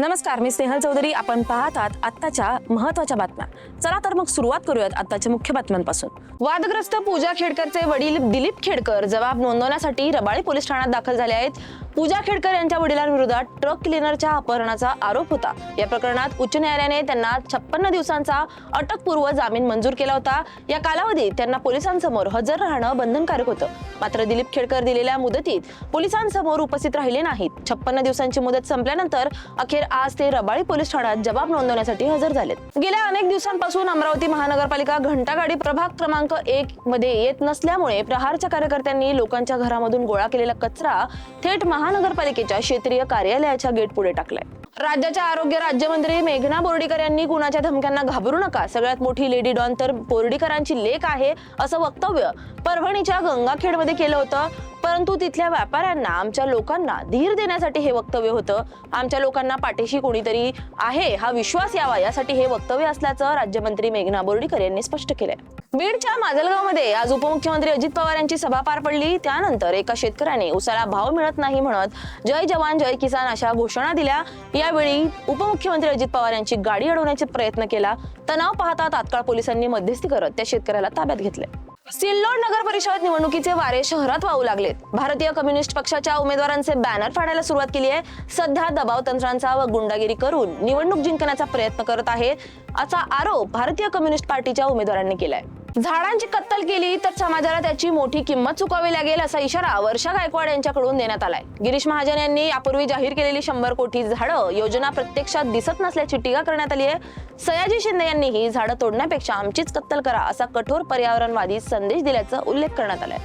नमस्कार मी स्नेहल चौधरी. आपण पाहतात आत्ताच्या महत्त्वाच्या बातम्या. चला तर मग सुरुवात करूयात आत्ताच्या मुख्य बातम्यांपासून. वादग्रस्त पूजा खेडकरचे वडील दिलीप खेडकर जबाब नोंदवण्यासाठी रबाळे पोलीस ठाण्यात दाखल झाले आहेत. पूजा खेडकर यांच्या वडिलांविरोधात ट्रक क्लिनरच्या अपहरणाचा आरोप होता. या प्रकरणात उच्च न्यायालयाने त्यांना छप्पन्न दिवसांचा अटकपूर्व जामीन मंजूर केला होता. या कालावधीत त्यांना पोलिसांसमोर हजर राहणं बंधनकारक होतं. मात्र दिलीप खेडकर दिलेल्या मुदतीत पोलिसांसमोर उपस्थित राहिले नाहीत. छप्पन्न दिवसांची मुदत संपल्यानंतर अखेर आज ते रबाळी पोलीस ठाण्यात जबाब नोंदवण्यासाठी हजर झालेत. गेल्या अनेक दिवसांपासून अमरावती महानगरपालिका घंटागाडी प्रभाग क्रमांक एक मध्ये येत नसल्यामुळे प्रहारच्या कार्यकर्त्यांनी लोकांच्या घरामधून गोळा केलेला कचरा थेट महा महानगरपालिकेच्या क्षेत्रीय कार्यालयाच्या गेट पुढे टाकलाय. राज्याच्या आरोग्य राज्यमंत्री मेघना बोर्डीकर यांनी कुणाच्या धमक्यांना घाबरू नका. सगळ्यात मोठी लेडी डॉन तर बोर्डीकरांची लेख आहे असं वक्तव्य परभणीच्या गंगाखेडमध्ये केलं होतं. परंतु तिथल्या व्यापाऱ्यांना आमच्या लोकांना धीर देण्यासाठी हे वक्तव्य होतं. आमच्या लोकांना पाठीशी कोणीतरी आहे हा विश्वास यावा यासाठी हे वक्तव्य असल्याचं राज्यमंत्री मेघना बोर्डीकर यांनी स्पष्ट केलंय. बीडच्या माजलगावमध्ये आज उपमुख्यमंत्री अजित पवार यांची सभा पार पडली. त्यानंतर एका शेतकऱ्याने उसाला भाव मिळत नाही म्हणत जय जवान जय किसान अशा घोषणा दिल्या. यावेळी उपमुख्यमंत्री अजित पवार यांची गाडी अडवण्याचा प्रयत्न केला. तणाव पाहता तात्काळ पोलिसांनी मध्यस्थी करत त्या शेतकऱ्याला ताब्यात घेतले. सिल्लोड नगर परिषद निवडणुकीचे वारे शहरात वाहू लागलेत. भारतीय कम्युनिस्ट पक्षाच्या उमेदवारांचे बॅनर फाडायला सुरुवात केली आहे. सध्या दबाव तंत्रांचा व गुंडागिरी करून निवडणूक जिंकण्याचा प्रयत्न करत आहे असा आरोप भारतीय कम्युनिस्ट पार्टीच्या उमेदवारांनी केलाय. झाडांची कत्तल केली तर समाजाला त्याची मोठी किंमत चुकावी लागेल असा इशारा वर्षा गायकवाड यांच्याकडून देण्यात आलाय. गिरीश महाजन यांनी यापूर्वी जाहीर केलेली शंभर कोटी झाडं योजना प्रत्यक्षात दिसत नसल्याची टीका करण्यात आली आहे. सयाजी शिंदे यांनी ही झाडं तोडण्यापेक्षा आमचीच कत्तल करा असा कठोर पर्यावरणवादी संदेश दिल्याचा उल्लेख करण्यात आलाय.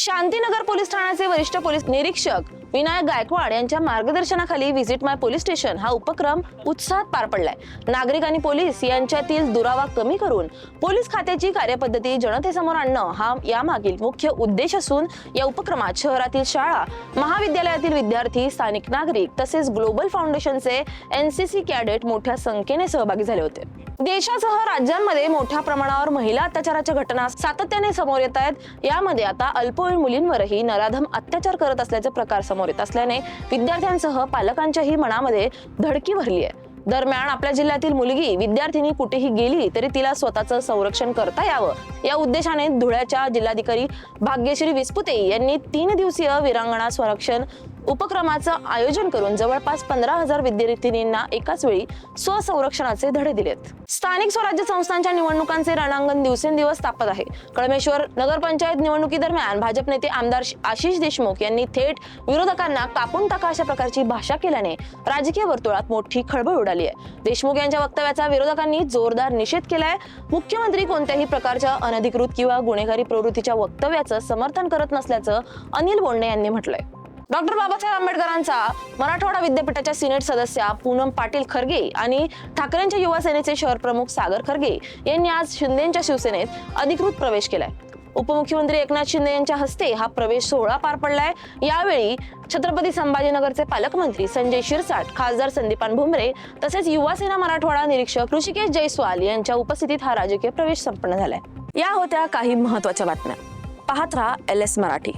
शांतीनगर पोलीस ठाण्याचे वरिष्ठ पोलीस निरीक्षक विनायक गायकवाड यांच्या मार्गदर्शनाखाली व्हिजिट माय पोलीस स्टेशन हा उपक्रम उत्साहात पार पडलाय. नागरिक आणि पोलीस यांच्यातील दुरावा कमी करून पोलीस खात्याची कार्यपद्धती जनतेसमोर आणणं हा यामागील मुख्य उद्देश असून या उपक्रमात शहरातील शाळा महाविद्यालयातील विद्यार्थी स्थानिक नागरिक तसेच ग्लोबल फाउंडेशनचे एनसीसी कॅडेट मोठ्या संख्येने सहभागी झाले होते. देशासह राज्यांमध्ये मोठ्या प्रमाणावर महिला अत्याचाराच्या घटना सातत्याने समोर येत आहेत. यामध्ये आता अल्पवयीन मुलींवरही नराधम अत्याचार करत असल्याचे प्रकार समोर येत असल्याने विद्यार्थ्यांसह पालकांच्याही मनामध्ये धडकी भरली आहे. दरम्यान आपल्या जिल्ह्यातील मुलगी विद्यार्थिनी कुठेही गेली तरी तिला स्वतःचं संरक्षण करता यावं. या उद्देशाने धुळ्याच्या जिल्हाधिकारी भाग्यश्री विस्पुते यांनी तीन दिवसीय विरांगणा संरक्षण उपक्रमाचं आयोजन करून जवळपास पंधरा हजार विद्यार्थिनींना एकाच वेळी स्वसंरक्षणाचे धडे दिलेत. स्थानिक स्वराज्य संस्थांच्या निवडणुकांचे रणांगण दिवसेंदिवस तापत आहे. कळमेश्वर नगरपंचायत निवडणुकीदरम्यान भाजप नेते आमदार आशिष देशमुख यांनी थेट विरोधकांना कापून टाका अशा प्रकारची भाषा केल्याने राजकीय वर्तुळात मोठी खळबळ उडाली आहे. देशमुख यांच्या वक्तव्याचा विरोधकांनी जोरदार निषेध केलाय. मुख्यमंत्री कोणत्याही प्रकारच्या अनधिकृत किंवा गुन्हेगारी प्रवृत्तीच्या वक्तव्याचं समर्थन करत नसल्याचं अनिल बोंडे यांनी म्हटलंय. डॉक्टर बाबासाहेब आंबेडकरांचा मराठवाडा विद्यापीठाच्या सिनेट सदस्या पूनम पाटील खरगे आणि ठाकरेंच्या युवा सेनेचे शहर प्रमुख सागर खरगे यांनी आज शिंदेच्या शिवसेनेत अधिकृत प्रवेश केलाय. उपमुख्यमंत्री एकनाथ शिंदे यांच्या हस्ते हा प्रवेश सोहळा पार पडलाय. यावेळी छत्रपती संभाजीनगरचे पालकमंत्री संजय शिरसाट खासदार संदीपान भुमरे तसेच युवा सेना मराठवाडा निरीक्षक ऋषिकेश जयस्वाल यांच्या उपस्थितीत हा राजकीय प्रवेश संपन्न झालाय. या होत्या काही महत्त्वाच्या बातम्या. पाहत राहा एल एस मराठी.